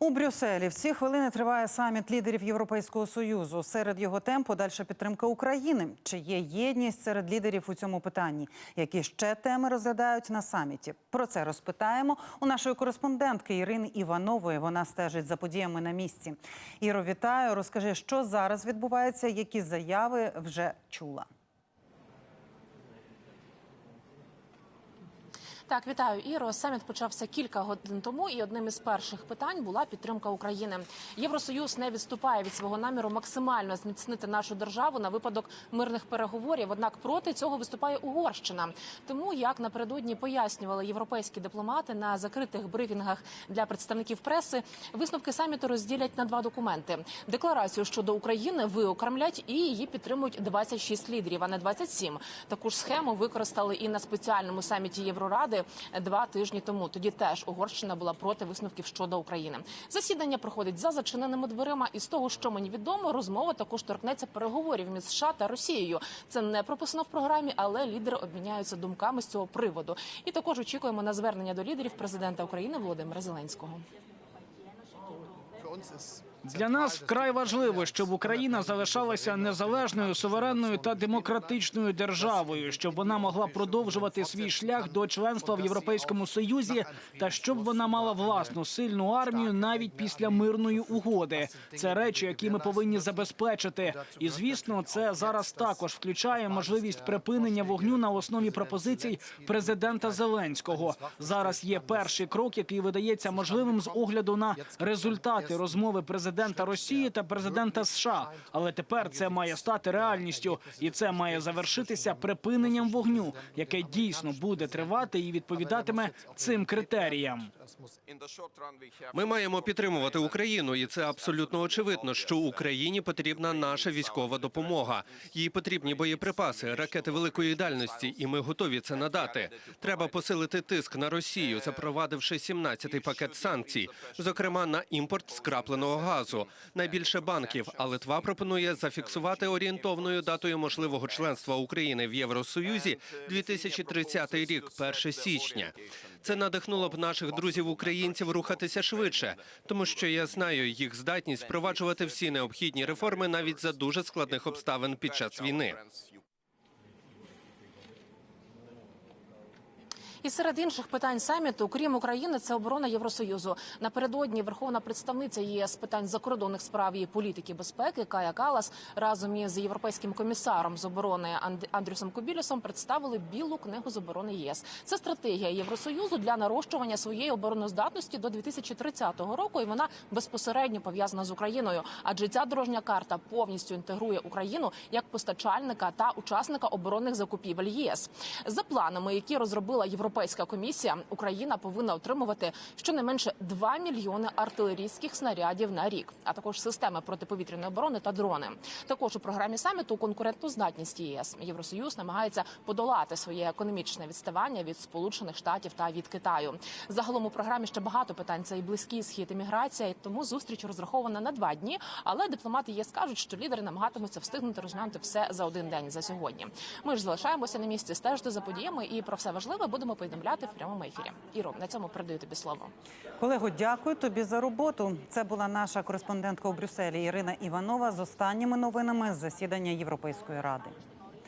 У Брюсселі в ці хвилини триває саміт лідерів Європейського союзу. Серед його тем подальша підтримка України. Чи є єдність серед лідерів у цьому питанні? Які ще теми розглядають на саміті? Про це розпитаємо у нашої кореспондентки Ірини Іванової. Вона стежить за подіями на місці. Іро, вітаю. Розкажи, що зараз відбувається, які заяви вже чула. Так, вітаю, Іро. Саміт почався кілька годин тому, і одним із перших питань була підтримка України. Євросоюз не відступає від свого наміру максимально зміцнити нашу державу на випадок мирних переговорів. Однак проти цього виступає Угорщина. Тому як напередодні пояснювали європейські дипломати на закритих брифінгах для представників преси, висновки саміту розділять на два документи: декларацію щодо України виокремлять і її підтримують 26 лідерів, а не 27. Таку ж схему використали і на спеціальному саміті Євроради два тижні тому. Тоді теж Угорщина була проти висновків щодо України. Засідання проходить за зачиненими дверима, і з того, що мені відомо, розмова також торкнеться переговорів між США та Росією. Це не прописано в програмі, але лідери обміняються думками з цього приводу. І також очікуємо на звернення до лідерів президента України Володимира Зеленського. Для нас вкрай важливо, щоб Україна залишалася незалежною, суверенною та демократичною державою, щоб вона могла продовжувати свій шлях до членства в Європейському Союзі, та щоб вона мала власну сильну армію навіть після мирної угоди. Це речі, які ми повинні забезпечити. І звісно, це зараз також включає можливість припинення вогню на основі пропозицій президента Зеленського. Зараз є перший крок, який видається можливим з огляду на результати розмови президента Росії та президента США. Але тепер це має стати реальністю, і це має завершитися припиненням вогню, яке дійсно буде тривати і відповідатиме цим критеріям. Ми маємо підтримувати Україну, і це абсолютно очевидно, що Україні потрібна наша військова допомога. Їй потрібні боєприпаси, ракети великої дальності, і ми готові це надати. Треба посилити тиск на Росію, запровадивши 17-й пакет санкцій, зокрема на імпорт скрапленого газу. Найбільше банків, а Литва пропонує зафіксувати орієнтовною датою можливого членства України в Євросоюзі 2030 рік, 1 січня. Це надихнуло б наших друзів українців рухатися швидше, тому що я знаю їх здатність впроваджувати всі необхідні реформи навіть за дуже складних обставин під час війни. І серед інших питань саміту, крім України, це оборона Євросоюзу. Напередодні Верховна представниця ЄС питань закордонних справ і політики безпеки Кая Калас разом із європейським комісаром з оборони Анд- Андрюсом Кобілісом представили білу книгу з оборони ЄС. Це стратегія Євросоюзу для нарощування своєї обороноздатності до 2030 року. І вона безпосередньо пов'язана з Україною. Адже ця дорожня карта повністю інтегрує Україну як постачальника та учасника оборонних закупівель ЄС. За планами, які розробила Європейська комісія, Україна повинна отримувати щонайменше 2 мільйони артилерійських снарядів на рік, а також системи протиповітряної оборони та дрони. Також у програмі саміту конкурентну здатність ЄС Євросоюз намагається подолати своє економічне відставання від Сполучених Штатів та від Китаю. Загалом у програмі ще багато питань. Це і близький схід, і міграція. І тому зустріч розрахована на два дні. Але дипломати ЄС кажуть, що лідери намагатимуться встигнути розглянути все за один день за сьогодні. Ми ж залишаємося на місці, стежити за подіями і про все важливе будемо повідомляти в прямому ефірі. Іро, на цьому передаю тобі слово. Колего, дякую тобі за роботу. Це була наша кореспондентка у Брюсселі Ірина Іванова з останніми новинами з засідання Європейської ради.